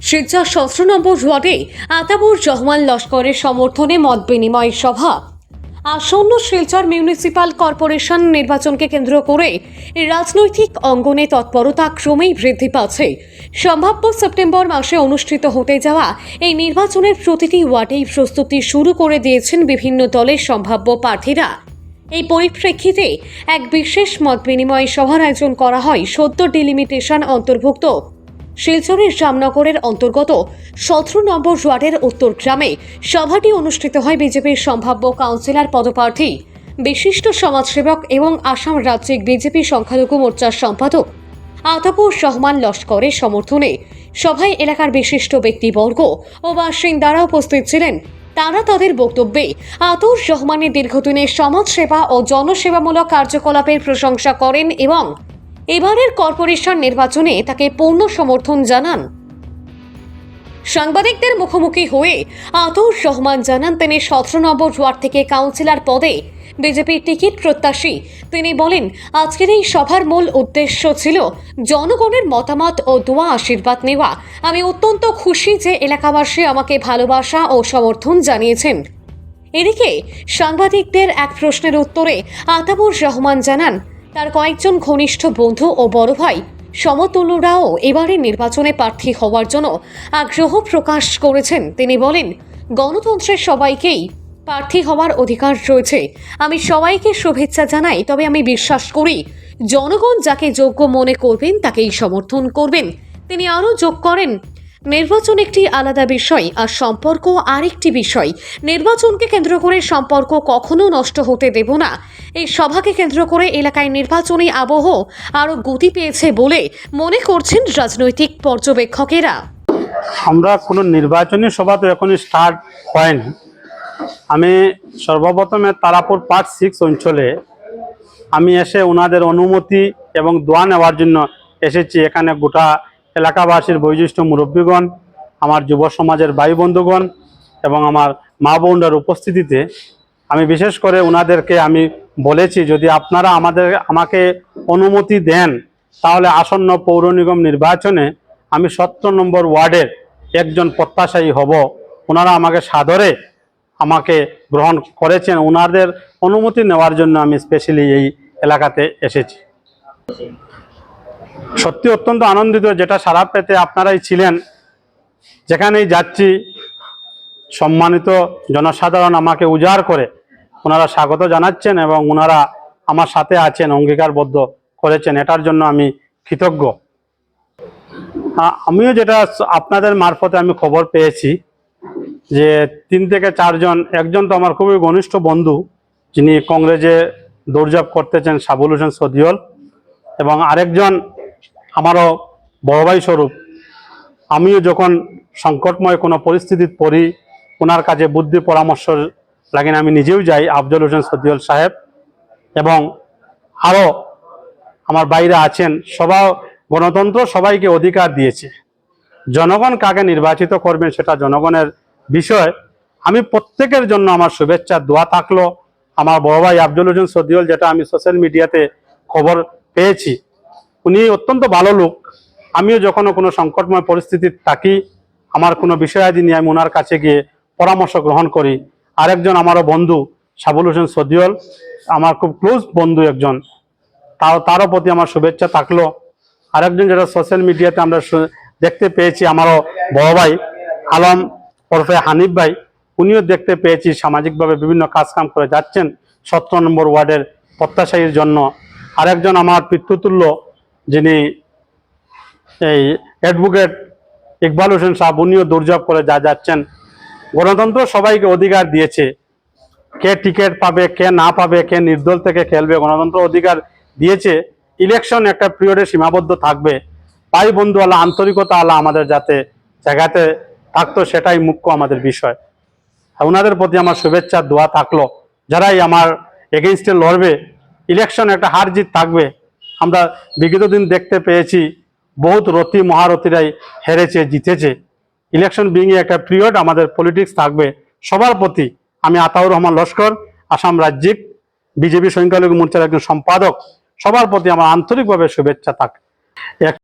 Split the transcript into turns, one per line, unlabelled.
শিলচর সতেরো নম্বর ওয়ার্ডে আতাবুর রহমান লস্করের সমর্থনে মত বিনিময় সভা। আসন্ন শিলচর মিউনিসিপাল কর্পোরেশন নির্বাচনকে কেন্দ্র করে রাজনৈতিক অঙ্গনে তৎপরতা ক্রমেই বৃদ্ধি পাচ্ছে। সম্ভাব্য সেপ্টেম্বর মাসে অনুষ্ঠিত হতে যাওয়া এই নির্বাচনের প্রতিটি ওয়ার্ডেই প্রস্তুতি শুরু করে দিয়েছেন বিভিন্ন দলের সম্ভাব্য প্রার্থীরা। এই পরিপ্রেক্ষিতে এক বিশেষ মত বিনিময় সভার আয়োজন করা হয় সদ্য ডিলিমিটেশন অন্তর্ভুক্ত। শিলচরের জামনগরের অন্তর্গত সতেরো নম্বর ওয়ার্ডের উত্তর গ্রামে সভাটি অনুষ্ঠিত হয় বিজেপির সম্ভাব্য কাউন্সিলর পদপ্রার্থী, বিশিষ্ট সমাজসেবক এবং আসাম রাজ্যিক বিজেপি সংখ্যালঘু মোর্চার সম্পাদক আতাপুর রহমান লস্করের সমর্থনে সভায় এলাকার বিশিষ্ট ব্যক্তিবর্গ ও বাসিন্দারা উপস্থিত ছিলেন। তারা তাদের বক্তব্যে আতুর রহমানের দীর্ঘদিনের সমাজসেবা ও জনসেবামূলক কার্যকলাপের প্রশংসা করেন এবং এবারের কর্পোরেশন নির্বাচনে তাকে পূর্ণ সমর্থন জানান। সাংবাদিকদের মুখোমুখি হয়ে আতর রহমান জানান, তিনি সতেরো নম্বর ওয়ার্ড থেকে কাউন্সিলর পদে। বিজেপির টিকিট প্রত্যাশী। তিনি বলেন, আজকের এই সভার মূল উদ্দেশ্য ছিল জনগণের মতামত ও দোয়া আশীর্বাদ নেওয়া। আমি অত্যন্ত খুশি যে এলাকাবাসী আমাকে ভালোবাসা ও সমর্থন জানিয়েছেন। এদিকে সাংবাদিকদের এক প্রশ্নের উত্তরে আতাবুর রহমান জানান তার কয়েকজন ঘনিষ্ঠ বন্ধু ও বড় ভাই সমতুল্যরাও এবারের নির্বাচনে প্রার্থী হওয়ার জন্য আগ্রহ প্রকাশ করেছেন। তিনি বলেন, গণতন্ত্রের সবাইকেই প্রার্থী হওয়ার অধিকার রয়েছে। আমি সবাইকে শুভেচ্ছা জানাই, তবে আমি বিশ্বাস করি, জনগণ যাকে যোগ্য মনে করবেন, তাকেই সমর্থন করবেন। তিনি আরও যোগ করেন নির্বাচন একটি আলাদা বিষয় আর সম্পর্ক আরেকটি বিষয়। নির্বাচনকে কেন্দ্র করে সম্পর্ক কখনো নষ্ট হতে দেব না। এই সভাকে কেন্দ্র করে এলাকায় নির্বাচনী আবহ আরও গতি পেয়েছে বলে মনে করছেন রাজনৈতিক পর্যবেক্ষকেরা।
আমরা কোনো নির্বাচনী সভা তো এখনই স্টার্ট হয়নি। আমি সর্বপ্রথমে তারাপুর পার্ট সিক্স অঞ্চলে আমি এসে ওনাদের অনুমতি এবং দোয়া নেওয়ার জন্য এসেছি। এখানে গোটা এলাকাবাসীর বৈশিষ্ট্য মুরব্বীগণ, আমার যুব সমাজের ভাই বন্ধুগণ এবং আমার মা বোনদের উপস্থিতিতে আমি বিশেষ করে ওনাদেরকে আমি বলেছি, যদি আপনারা আমাদের, আমাকে অনুমতি দেন, তাহলে আসন্ন পৌর নিগম নির্বাচনে আমি সত্তর নম্বর ওয়ার্ডের একজন প্রত্যাশায়ী হব। ওনারা আমাকে সাদরে আমাকে গ্রহণ করেছেন। ওনাদের অনুমতি নেওয়ার জন্য আমি স্পেশালি এই এলাকাতে এসেছি। সত্যি অত্যন্ত আনন্দিত যেটা সারা পেতে আপনারাই ছিলেন। যেখানেই যাচ্ছি, সম্মানিত জনসাধারণ আমাকে উজাড় করে ওনারা স্বাগত জানাচ্ছেন এবং ওনারা আমার সাথে আছেন, অঙ্গীকারবদ্ধ করেছেন। এটার জন্য আমি কৃতজ্ঞ। আমিও যেটা আপনাদের মারফতে আমি খবর পেয়েছি যে তিন থেকে চারজন, একজন তো আমার খুবই ঘনিষ্ঠ বন্ধু, যিনি কংগ্রেসে দৌড়ঝাঁপ করতেছেন সাবুল হোসেন সদিয়ল এবং আরেকজন আমারও বড় ভাই স্বরূপ। আমিও যখন সংকটময় কোনো পরিস্থিতিতে পড়ি, ওনার কাছে বুদ্ধি পরামর্শ লাগে আমি নিজেও যাই, আফজল হোসেন সদিউল সাহেব। এবং আরও আমার বাইরে আছেন, সবাই গণতন্ত্র সবাইকে অধিকার দিয়েছে। জনগণ কাকে নির্বাচিত করবেন সেটা জনগণের বিষয়। আমি প্রত্যেকের জন্য আমার শুভেচ্ছা, দোয়া থাকল। আমার বড় ভাই আফজল হোসেন সদিউল যেটা আমি সোশ্যাল মিডিয়াতে খবর পেয়েছি। উনি অত্যন্ত ভালো লোক। আমিও যখনও কোনো সংকটময় পরিস্থিতি থাকি, আমার কোনো বিষয়াদি নিয়ে আমি ওনার কাছে গিয়ে পরামর্শ গ্রহণ করি। আরেকজন আমারও বন্ধু, সাবুল হোসেন সদিউল আমার খুব ক্লোজ বন্ধু একজন। তাও, তারও প্রতি আমার শুভেচ্ছা থাকল। আরেকজন যেটা সোশ্যাল মিডিয়াতে আমরা দেখতে পেয়েছি, আমারও বড় ভাই আলম ওরফে হানিফ ভাই, উনিও দেখতে পেয়েছি, সামাজিকভাবে বিভিন্ন কাজকাম করে যাচ্ছেন সতেরো নম্বর ওয়ার্ডের প্রত্যাশায়ীর জন্য। আরেকজন আমার পিতৃতুল্য যিনি এই অ্যাডভোকেট ইকবাল হোসেন সাহেব, উনিও দুর্যোগ করে যা যাচ্ছেন। গণতন্ত্র সবাইকে অধিকার দিয়েছে। কে টিকিট পাবে, কে না পাবে, কে নির্দল থেকে খেলবে, গণতন্ত্র অধিকার দিয়েছে। ইলেকশন একটা পিরিয়ডে সীমাবদ্ধ থাকবে। পাই বন্ধু আল্লাহ, আন্তরিকতা আল্লাহ আমাদের যাতে জায়গাতে থাকতো, সেটাই মুখ্য আমাদের বিষয়। ওনাদের প্রতি আমার শুভেচ্ছা, দোয়া থাকল। যারাই আমার এগেনস্টে লড়বে, ইলেকশন একটা হার জিত থাকবে। আমরা বিগত দিন দেখতে পেয়েছি, বহুত রথী মহারথীরাই হেরেছে, জিতেছে। ইলেকশন বিং একটা পিরিয়ড আমাদের পলিটিক্স থাকবে, সবার প্রতি আমি আতাউর রহমান লস্কর, আসাম রাজ্যিক, বিজেপি সংখ্যালঘু মোর্চার একজন সম্পাদক, সবার প্রতি আমার আন্তরিকভাবে শুভেচ্ছা থাকে। এক